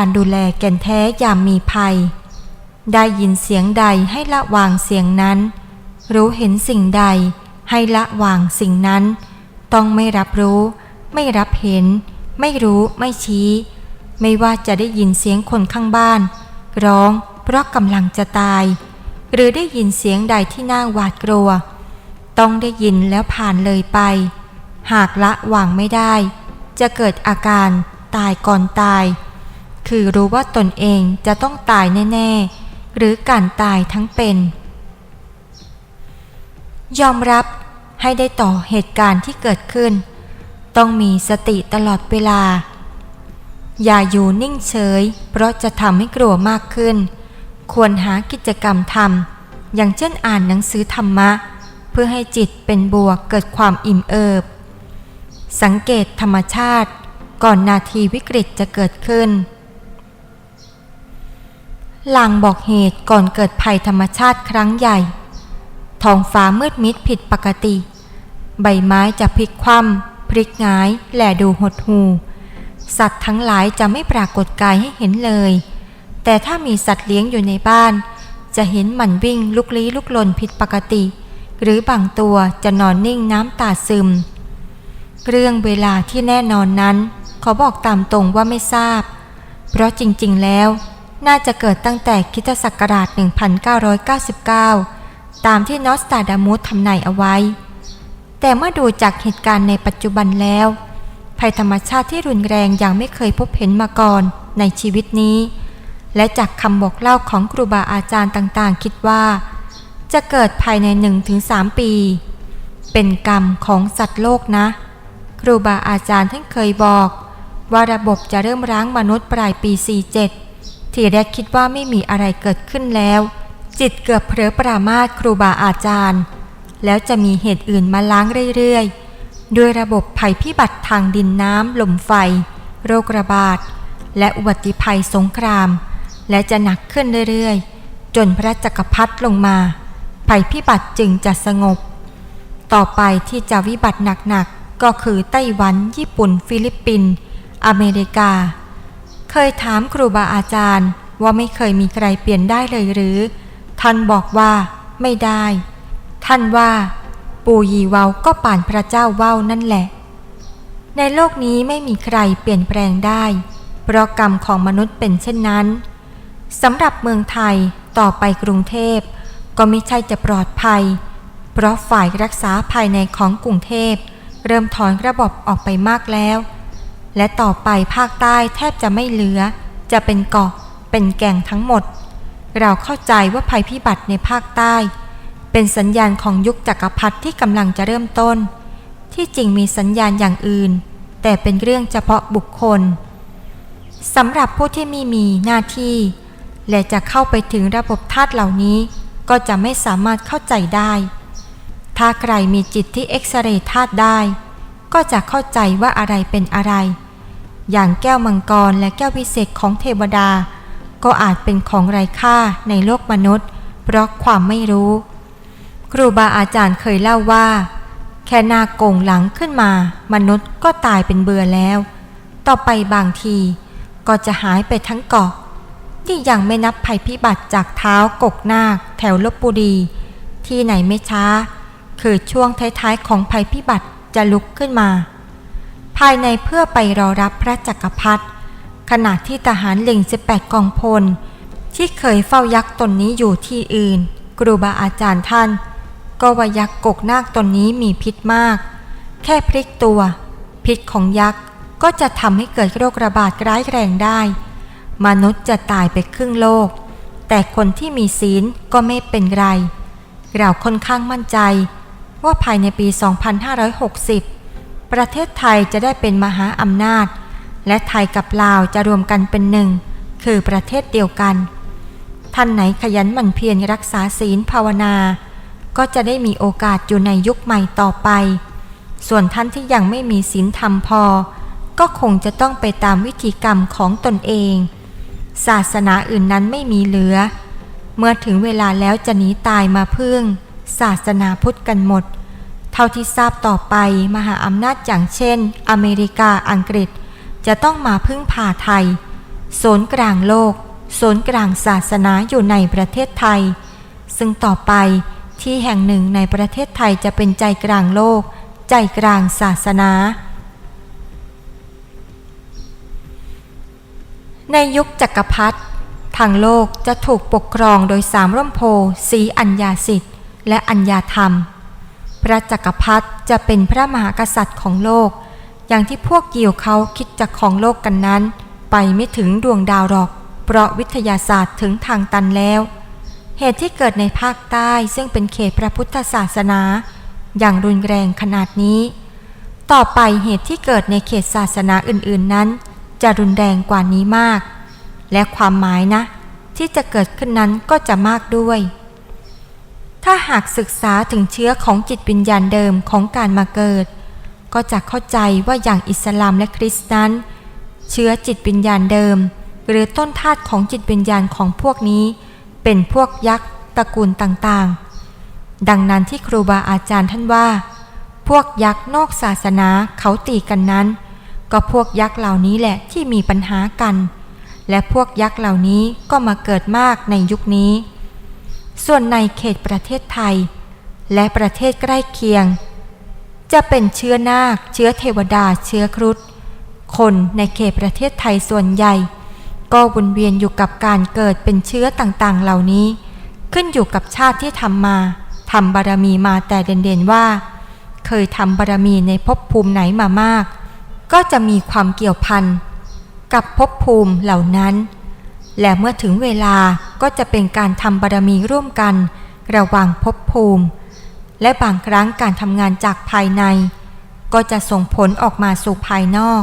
การดูแลแก่นแท้ยามมีภัย ได้ยินเสียงใดให้ละวางเสียงนั้น รู้เห็นสิ่งใดให้ละวางสิ่งนั้น ต้องไม่รับรู้ ไม่รับเห็น ไม่รู้ไม่ชี้ ไม่ว่าจะได้ยินเสียงคนข้างบ้าน ร้องเพราะกำลังจะตาย หรือได้ยินเสียงใดที่น่าหวาดกลัว ต้องได้ยินแล้วผ่านเลยไป หากละวางไม่ได้ จะเกิดอาการตายก่อนตาย คือรู้ว่าตนเองจะต้องตายแน่ ๆ หรือการตายทั้งเป็น ยอมรับให้ได้ต่อเหตุการณ์ที่เกิดขึ้น ต้องมีสติตลอดเวลา อย่าอยู่นิ่งเฉย เพราะจะทำให้กลัวมากขึ้น ควรหากิจกรรมทำอย่างเช่นอ่านหนังสือธรรมะ เพื่อให้จิตเป็นบวกเกิดความอิ่มเอิบ สังเกตธรรมชาติ ก่อนนาทีวิกฤตจะเกิดขึ้น ลางบอกเหตุก่อนเกิดภัยธรรมชาติครั้งใหญ่ ท้องฟ้ามืดมิดผิดปกติ ใบไม้จะพลิกคว่ำพลิกงายแหลดูหดหูสัตว์ทั้งหลายจะไม่ปรากฏกายให้เห็นเลย แต่ถ้ามีสัตว์เลี้ยงอยู่ในบ้าน จะเห็นมันวิ่งลุกลี้ลุกลนผิดปกติ หรือบางตัวจะนอนนิ่งน้ำตาซึม เรื่องเวลาที่แน่นอนนั้น ขอบอกตามตรงว่าไม่ทราบ เพราะจริงๆแล้ว น่าจะเกิดตั้งแต่คริสตศักราช 1999 ตามที่นอสตาดามุสทำนายเอาไว้ แต่เมื่อดูจากเหตุการณ์ในปัจจุบันแล้ว ภัยธรรมชาติที่รุนแรงอย่างไม่เคยพบเห็นมาก่อนในชีวิตนี้ และจากคำบอกเล่าของครูบาอาจารย์ต่างๆ คิดว่า จะเกิดภายใน 1-3 ปี เป็นกรรมของสัตว์โลกนะ ครูบาอาจารย์ท่านเคยบอก ว่าระบบจะเริ่มร้างมนุษย์ปลายปี 47 ที่แรกคิดว่าไม่มีอะไรเกิดขึ้นแล้ว จิตเกือบเผลอปรามาสครูบาอาจารย์ แล้วจะมีเหตุอื่นมาล้างเรื่อยๆ ด้วยระบบภัยพิบัติทางดินน้ำลมไฟ โรคระบาด และอุบัติภัยสงคราม และจะหนักขึ้นเรื่อยๆ จนพระจักรพรรดิลงมา ภัยพิบัติจึงจะสงบ ต่อไปที่จะวิบัติหนักๆก็คือไต้หวัน ญี่ปุ่น ฟิลิปปินส์อเมริกา เคยถามครูบาอาจารย์ ว่าไม่เคยมีใครเปลี่ยนได้เลยหรือ ท่านบอกว่าไม่ได้ ท่านว่า ปู่ยีเวาก็ป่านพระเจ้าเว้านั่นแหละ ในโลกนี้ไม่มีใครเปลี่ยนแปลงได้ เพราะกรรมของมนุษย์เป็นเช่นนั้นสำหรับเมืองไทยต่อไปกรุงเทพ ก็ไม่ใช่จะปลอดภัย เพราะฝ่ายรักษาภายในของกรุงเทพ เริ่มถอนระบบออกไปมากแล้ว และต่อไปภาคใต้แทบจะไม่เหลือ จะเป็นเกาะเป็นแก่งทั้งหมด เราเข้าใจว่าภัยพิบัติในภาคใต้ เป็นสัญญาณของยุคจักรพรรดิที่กำลังจะเริ่มต้น ที่จริงมีสัญญาณอย่างอื่น แต่เป็นเรื่องเฉพาะบุคคลสำหรับผู้ที่ไม่มีหน้าที่ และจะเข้าไปถึงระบบธาตุเหล่านี้ ก็จะไม่สามารถเข้าใจได้ ถ้าใครมีจิตที่เอ็กซเรย์ธาตุได้ ก็จะเข้าใจว่าอะไรเป็นอะไร อย่างแก้วมังกรและแก้ววิเศษของเทวดา ก็อาจเป็นของไร้ค่าในโลกมนุษย์ เพราะความไม่รู้ ครูบาอาจารย์เคยเล่าว่า แค่หนาโกงหลังขึ้นมา มนุษย์ก็ตายเป็นเบื่อแล้ว ต่อไปบางที ก็จะหายไปทั้งเกาะที่ยังไม่นับภัยพิบัติจากเท้ากกนาคแถวลบบุรี ที่ไหนไม่ช้า คือช่วงท้ายๆของภัยพิบัติ จะลุกขึ้นมา ภายในเพื่อไปรอรับพระจักรพรรดิขณะที่ทหารเล็ง18 กองพล ที่เคยเฝ้ายักษ์ตนนี้อยู่ที่อื่นครูบาอาจารย์ท่าน ก็ว่ายักษ์กกนาคตนนี้มีพิษมาก แค่พลิกตัว พิษของยักษ์ก็จะทำให้เกิดโรคระบาดร้ายแรงได้ มนุษย์จะตายไปครึ่งโลก แต่คนที่มีศีลก็ไม่เป็นไร เราค่อนข้างมั่นใจ ว่าภายในปี 2560 ประเทศไทยจะได้เป็นมหาอำนาจ และไทยกับลาวจะรวมกันเป็นหนึ่ง คือประเทศเดียวกัน ท่านไหนขยันหมั่นเพียรรักษาศีลภาวนา ก็จะได้มีโอกาสอยู่ในยุคใหม่ต่อไป ส่วนท่านที่ยังไม่มีศีลธรรมพอ ก็คงจะต้องไปตามวิธีกรรมของตนเอง ศาสนาอื่นนั้นไม่มีเหลือ เมื่อถึงเวลาแล้วจะหนีตายมาพึ่ง ศาสนาพุทธกันหมด เท่าที่ทราบต่อไปมหาอำนาจอย่างเช่น อเมริกาอังกฤษ จะต้องมาพึ่งพาไทยศูนย์กลางโลกศูนย์กลางศาสนาอยู่ในประเทศไทย ซึ่งต่อไปที่แห่งหนึ่งในประเทศไทยจะเป็นใจกลางโลก ใจกลางศาสนา ในยุคจักรพรรดิทางโลกจะถูกปกครองโดยสามร่มโพสีอัญญาสิทธิ์ และอัญญาธรรม พระจักรพรรดิจะเป็นพระมหากษัตริย์ของโลก อย่างที่พวกยิวเขาคิดจะของโลกกันนั้น ไปไม่ถึงดวงดาวหรอก เพราะวิทยาศาสตร์ถึงทางตันแล้ว เหตุที่เกิดในภาคใต้ซึ่งเป็นเขตพระพุทธศาสนา อย่างรุนแรงขนาดนี้ ต่อไปเหตุที่เกิดในเขตศาสนาอื่นๆนั้น จะรุนแรงกว่านี้มาก และความหมายนะ ที่จะเกิดขึ้นนั้นก็จะมากด้วย ถ้าหากศึกษาถึงเชื้อของจิตวิญญาณเดิมของการมาเกิด ก็จะเข้าใจว่าอย่างอิสลามและคริสต์นั้น เชื้อจิตวิญญาณเดิม หรือต้นธาตุของจิตวิญญาณของพวกนี้ เป็นพวกยักษ์ตระกูลต่างๆ ดังนั้นที่ครูบาอาจารย์ท่านว่า พวกยักษ์นอกศาสนาเขาตีกันนั้น ก็พวกยักษ์เหล่านี้แหละที่มีปัญหากัน และพวกยักษ์เหล่านี้ก็มาเกิดมากในยุคนี้ ส่วนในเขตประเทศไทย และประเทศใกล้เคียง จะเป็นเชื้อนาค เชื้อเทวดา เชื้อครุฑคนในเขตประเทศไทยส่วนใหญ่ ก็วนเวียนอยู่กับการเกิดเป็นเชื้อต่างๆ เหล่านี้ ขึ้นอยู่กับชาติที่ทำมาทำบารมีมาแต่เด่นๆว่า เคยทำบารมีในภพภูมิไหนมามาก ก็จะมีความเกี่ยวพันกับภพภูมิเหล่านั้น และเมื่อถึงเวลาก็จะเป็นการทำบารมีร่วมกัน ระหว่างภพภูมิ และบางครั้งการทำงานจากภายใน ก็จะส่งผลออกมาสู่ภายนอก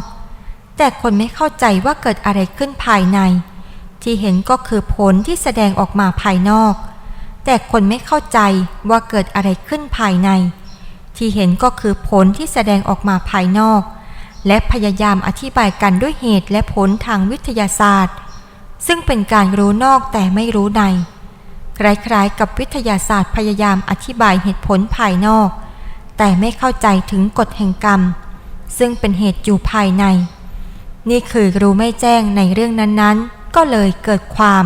แต่คนไม่เข้าใจว่าเกิดอะไรขึ้นภายใน ที่เห็นก็คือผลที่แสดงออกมาภายนอก แต่คนไม่เข้าใจว่าเกิดอะไรขึ้นภายใน ที่เห็นก็คือผลที่แสดงออกมาภายนอก และพยายามอธิบายกันด้วยเหตุและผลทางวิทยาศาสตร์ ซึ่งเป็นการรู้นอกแต่ไม่รู้ใน คล้ายๆ กับวิทยาศาสตร์พยายามอธิบายเหตุผลภายนอก แต่ไม่เข้าใจถึงกฎแห่งกรรม ซึ่งเป็นเหตุอยู่ภายใน นี่คือรู้ไม่แจ้งในเรื่องนั้นๆ ก็เลยเกิดความ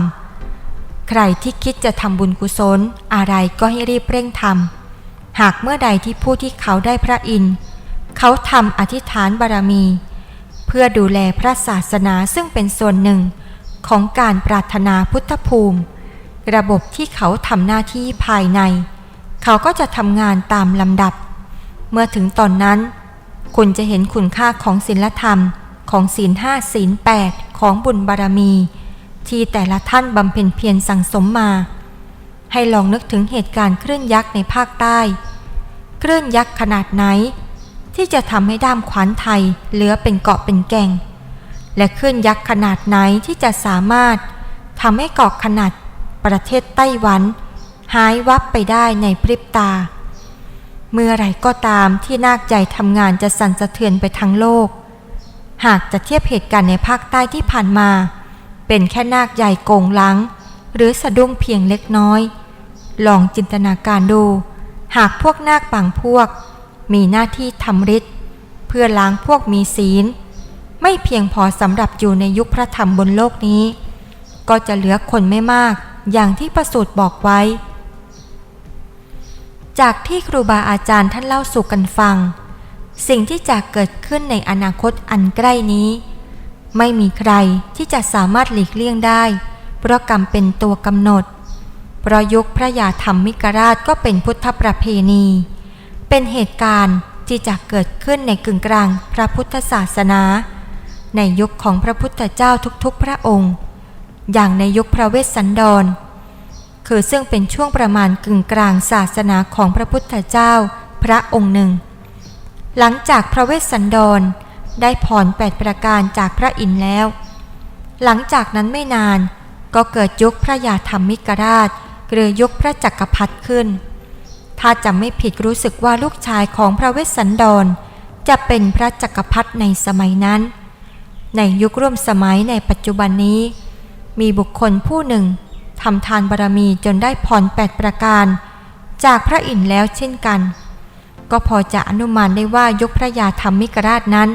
ใครที่คิดจะทำบุญกุศลอะไรก็ให้รีบเร่งทำหากเมื่อใดที่ผู้ที่เขาได้พระอินทร์เขาทำอธิษฐานบารมี เพื่อดูแลพระศาสนาซึ่งเป็นส่วนหนึ่ง ของการปรารถนาพุทธภูมิ ระบบที่เขาทำหน้าที่ภายใน เขาก็จะทำงานตามลำดับ เมื่อถึงตอนนั้น คุณจะเห็นคุณค่าของศีลธรรมของศีลห้าศีลแปดของบุญบารมี ที่แต่ละท่านบำเพ็ญเพียรสั่งสมมา ให้ลองนึกถึงเหตุการณ์คลื่นยักษ์ในภาคใต้คลื่นยักษ์ขนาดไหน ที่จะทำให้ด้ามขวานไทยเหลือเป็นเกาะเป็นแก่ง และคลื่นยักษ์ขนาดไหนที่จะสามารถทำให้เกาะขนาดประเทศไต้หวัน หายวับไปได้ในพริบตา เมื่อไรก็ตามที่นาคใหญ่ทำงานจะสั่นสะเทือนไปทั้งโลก หากจะเทียบเหตุการณ์ในภาคใต้ที่ผ่านมา เป็นแค่นาคใหญ่โกงหลัง หรือสะดุ้งเพียงเล็กน้อย ลองจินตนาการดู หากพวกนาคบางพวก มีหน้าที่ทำฤทธิ์เพื่อล้างพวกมีศีล ไม่เพียงพอสำหรับอยู่ในยุคพระธรรมบนโลกนี้ ก็จะเหลือคนไม่มากอย่างที่ประสูตรบอกไว้ จากที่ครูบาอาจารย์ท่านเล่าสู่กันฟัง สิ่งที่จะเกิดขึ้นในอนาคตอันใกล้นี้ ไม่มีใครที่จะสามารถหลีกเลี่ยงได้ เพราะกรรมเป็นตัวกำหนดเพราะยุคพระยาธรรมมิกราชก็เป็นพุทธประเพณี เป็นเหตุการณ์ที่จะเกิดขึ้นในกึ่งกลางพระพุทธศาสนา ในยุคของพระพุทธเจ้าทุกๆพระองค์ อย่างในยุคพระเวสสันดร คือซึ่งเป็นช่วงประมาณกึ่งกลางศาสนาของพระพุทธเจ้าพระองค์หนึ่ง หลังจากพระเวสสันดรได้ผ่อนแปดประการจากพระอินทร์แล้ว หลังจากนั้นไม่นานก็เกิดยุคพระยาธรรมิกราช หรือยุคพระจักรพรรดิขึ้น ถ้าจำไม่ผิดรู้สึกว่าลูกชายของพระเวสสันดร จะเป็นพระจักรพรรดิในสมัยนั้น ในยุคร่วมสมัยในปัจจุบันนี้ มีบุคคลผู้หนึ่งทำทานบารมีจนได้พรแปดประการ จากพระอินทร์แล้วเช่นกัน ก็พอจะอนุมานได้ว่ายุคพระยาธรรมิกราชนั้น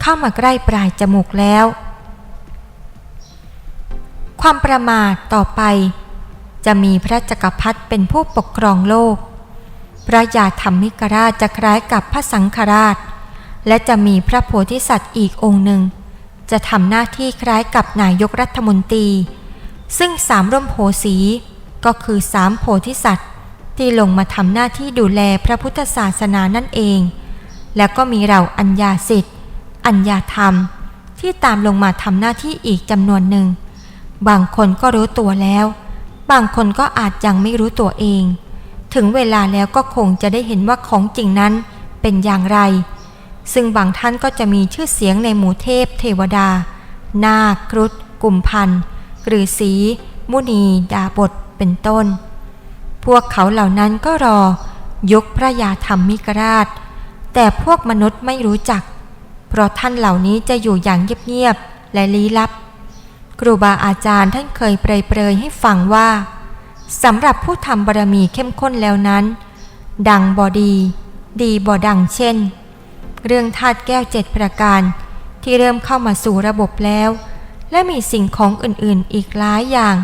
เข้ามาใกล้ปลายจมูกแล้ว ความประมาทต่อไป จะมีพระจักรพรรดิเป็นผู้ปกครองโลก พระยาธรรมิกราชจะคล้ายกับพระสังฆราช และจะมีพระโพธิสัตว์อีกองค์หนึ่ง จะทำหน้าที่คล้ายกับนายกรัฐมนตรี ซึ่งสามร่มโพสี ก็คือสามโพธิสัตว์ ที่ลงมาทำหน้าที่ดูแลพระพุทธศาสนานั่นเอง แล้วก็มีเราอัญญาสิทธิ์ อัญญาธรรม ที่ตามลงมาทำหน้าที่อีกจำนวนหนึ่ง บางคนก็รู้ตัวแล้ว บางคนก็อาจยังไม่รู้ตัวเอง ถึงเวลาแล้วก็คงจะได้เห็นว่าของจริงนั้นเป็นอย่างไร ซึ่งบางท่านก็จะมีชื่อเสียงในหมู่เทพ เทวดา นาคครุฑกุมพันธ์หรือสี มุนี ดาบท เป็นต้น พวกเขาเหล่านั้นก็รอ ยกพระยาธรรมิกราช แต่พวกมนุษย์ไม่รู้จัก เพราะท่านเหล่านี้จะอยู่อย่างเงียบๆ และลี้ลับ ครูบาอาจารย์ท่านเคยเปรยๆให้ฟังว่าสำหรับผู้ทำบารมีเข้มข้นแล้วนั้น ดังบอดี ดีบอดังเช่น เรื่องธาตุแก้วเจ็ดประการ ที่เริ่มเข้ามาสู่ระบบแล้ว และมีสิ่งของอื่นๆอีกหลายอย่าง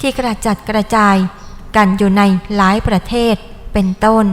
ที่กระจัดกระจายกันอยู่ในหลายประเทศเป็นต้น